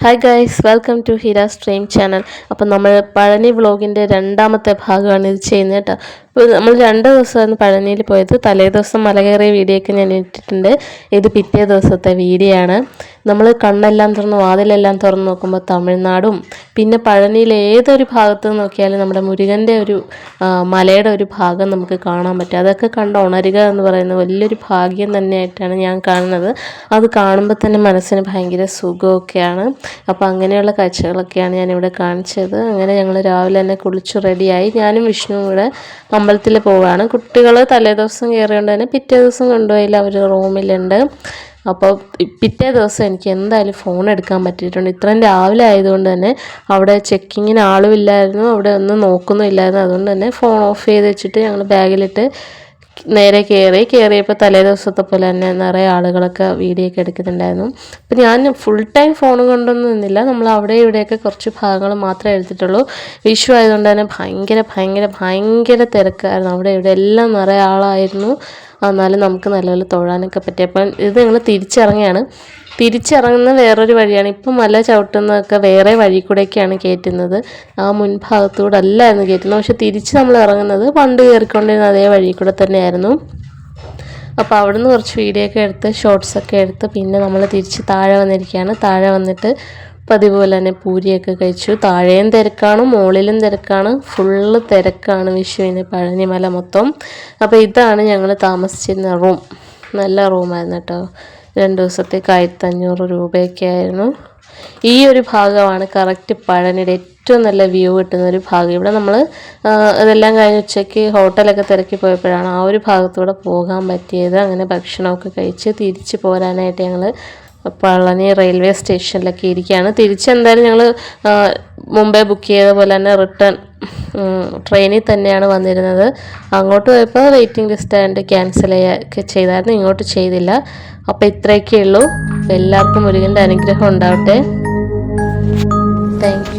Hi guys welcome to Hira stream channel അപ്പം നമ്മൾ പഴനി വ്ളോഗിന്റെ രണ്ടാമത്തെ ഭാഗമാണ് ഇത് ചെയ്യുന്നത് കേട്ടോ. നമ്മൾ രണ്ട് ദിവസമായിരുന്നു പഴനിയിൽ പോയത്. തലേ ദിവസം മല കയറിയ വീഡിയോ ഒക്കെ ഞാൻ ഇട്ടിട്ടുണ്ട്. ഇത് പിറ്റേ ദിവസത്തെ വീഡിയോ ആണ്. നമ്മൾ കണ്ണെല്ലാം തുറന്ന് വാതിലെല്ലാം തുറന്ന് നോക്കുമ്പോൾ തമിഴ്നാടും പിന്നെ പഴനിയിലെ ഏതൊരു ഭാഗത്ത് നോക്കിയാലും നമ്മുടെ മുരുകന്റെ ഒരു മലയുടെ ഒരു ഭാഗം നമുക്ക് കാണാൻ പറ്റും. അതൊക്കെ കണ്ട് ഉണരുക എന്ന് പറയുന്നത് വലിയൊരു ഭാഗ്യം തന്നെയായിട്ടാണ് ഞാൻ കാണുന്നത്. അത് കാണുമ്പോൾ തന്നെ മനസ്സിന് ഭയങ്കര സുഖമൊക്കെയാണ്. അപ്പോൾ അങ്ങനെയുള്ള കാഴ്ചകളൊക്കെയാണ് ഞാനിവിടെ കാണിച്ചത്. അങ്ങനെ ഞങ്ങൾ രാവിലെ തന്നെ കുളിച്ച് റെഡിയായി ഞാനും വിഷ്ണുവും കൂടെ അമ്പലത്തിൽ പോവുകയാണ് കുട്ടികൾ തലേദിവസം കയറിയോണ്ട് തന്നെ പിറ്റേ ദിവസം കൊണ്ടുപോയില്ല അവർ റൂമിലുണ്ട്. അപ്പോൾ പിറ്റേ ദിവസം എനിക്ക് എന്തായാലും ഫോൺ എടുക്കാൻ പറ്റിയിട്ടുണ്ട്. ഇത്രയും രാവിലെ ആയതുകൊണ്ട് തന്നെ അവിടെ ചെക്കിങ്ങിന് ആളുമില്ലായിരുന്നു അവിടെ ഒന്നും നോക്കുന്നുമില്ലായിരുന്നു അതുകൊണ്ട് തന്നെ ഫോൺ ഓഫ് ചെയ്ത് വെച്ചിട്ട് ഞങ്ങൾ ബാഗിലിട്ട് നേരെ കയറി കയറിയപ്പോൾ തലേ ദിവസത്തെ പോലെ തന്നെ നിറയെ ആളുകളൊക്കെ വീഡിയോ ഒക്കെ എടുക്കുന്നുണ്ടായിരുന്നു. അപ്പം ഞാൻ ഫുൾ ടൈം ഫോൺ കൊണ്ടൊന്നും നിന്നില്ല. നമ്മൾ അവിടെ ഇവിടെയൊക്കെ കുറച്ച് ഭാഗങ്ങൾ മാത്രമേ എടുത്തിട്ടുള്ളൂ. വിഷു ആയതുകൊണ്ട് തന്നെ ഭയങ്കര ഭയങ്കര ഭയങ്കര തിരക്കായിരുന്നു. അവിടെ ഇവിടെ എല്ലാം നിറയെ ആളായിരുന്നു. എന്നാലും നമുക്ക് നല്ലപോലെ തൊഴാനൊക്കെ പറ്റി. അപ്പം ഇത് ഞങ്ങൾ തിരിച്ചിറങ്ങിയാണ് തിരിച്ചിറങ്ങുന്ന വേറൊരു വഴിയാണ്. ഇപ്പം മല ചവിട്ടുന്നതൊക്കെ വേറെ വഴി കൂടെയൊക്കെയാണ് കയറ്റുന്നത്. ആ മുൻഭാഗത്തൂടെ അല്ലായിരുന്നു കയറ്റുന്നത്. പക്ഷെ തിരിച്ച് നമ്മൾ ഇറങ്ങുന്നത് പണ്ട് കയറിക്കൊണ്ടിരുന്ന അതേ വഴി കൂടെ തന്നെയായിരുന്നു. അപ്പോൾ അവിടുന്ന് കുറച്ച് വീഡിയോ ഒക്കെ എടുത്ത് ഷോർട്സ് ഒക്കെ എടുത്ത് പിന്നെ നമ്മൾ തിരിച്ച് താഴെ വന്നിരിക്കുകയാണ്. താഴെ വന്നിട്ട് പതിവ് പോലെ തന്നെ പൂരിയൊക്കെ കഴിച്ചു. താഴെയും തിരക്കാണ് മുകളിലും തിരക്കാണ് ഫുള്ള് തിരക്കാണ് വിഷുവിന് പഴനിമല മൊത്തം. അപ്പോൾ ഇതാണ് ഞങ്ങൾ താമസിച്ചിരുന്ന റൂം നല്ല റൂമായിരുന്നു കേട്ടോ. രണ്ട് ദിവസത്തേക്ക് ആയിരത്തഞ്ഞൂറ് രൂപയൊക്കെ ആയിരുന്നു. ഈ ഒരു ഭാഗമാണ് കറക്റ്റ് പഴനിയുടെ ഏറ്റവും നല്ല വ്യൂ കിട്ടുന്ന ഒരു ഭാഗം. ഇവിടെ നമ്മൾ ഇതെല്ലാം കഴിഞ്ഞ് ഉച്ചയ്ക്ക് ഹോട്ടലൊക്കെ തിരക്കി പോയപ്പോഴാണ് ആ ഒരു ഭാഗത്തൂടെ പോകാൻ പറ്റിയത്. അങ്ങനെ ഭക്ഷണമൊക്കെ കഴിച്ച് തിരിച്ച് പോരാനായിട്ട് ഞങ്ങൾ പളനി റെയിൽവേ സ്റ്റേഷനിലൊക്കെ ഇരിക്കുകയാണ്. തിരിച്ച് എന്തായാലും ഞങ്ങൾ മുമ്പേ ബുക്ക് ചെയ്ത പോലെ തന്നെ റിട്ടേൺ ട്രെയിനിൽ തന്നെയാണ് വന്നിരുന്നത്. അങ്ങോട്ട് പോയപ്പോൾ വെയിറ്റിംഗ് ലിസ്റ്റ് ആയതുകൊണ്ട് ക്യാൻസൽ ചെയ്യുകയൊക്കെ ചെയ്തായിരുന്നു. ഇങ്ങോട്ട് ചെയ്തില്ല. അപ്പോൾ ഇത്രയൊക്കെ ഉള്ളൂ എല്ലാവർക്കും മുരുകന്റെ അനുഗ്രഹം ഉണ്ടാവട്ടെ. താങ്ക്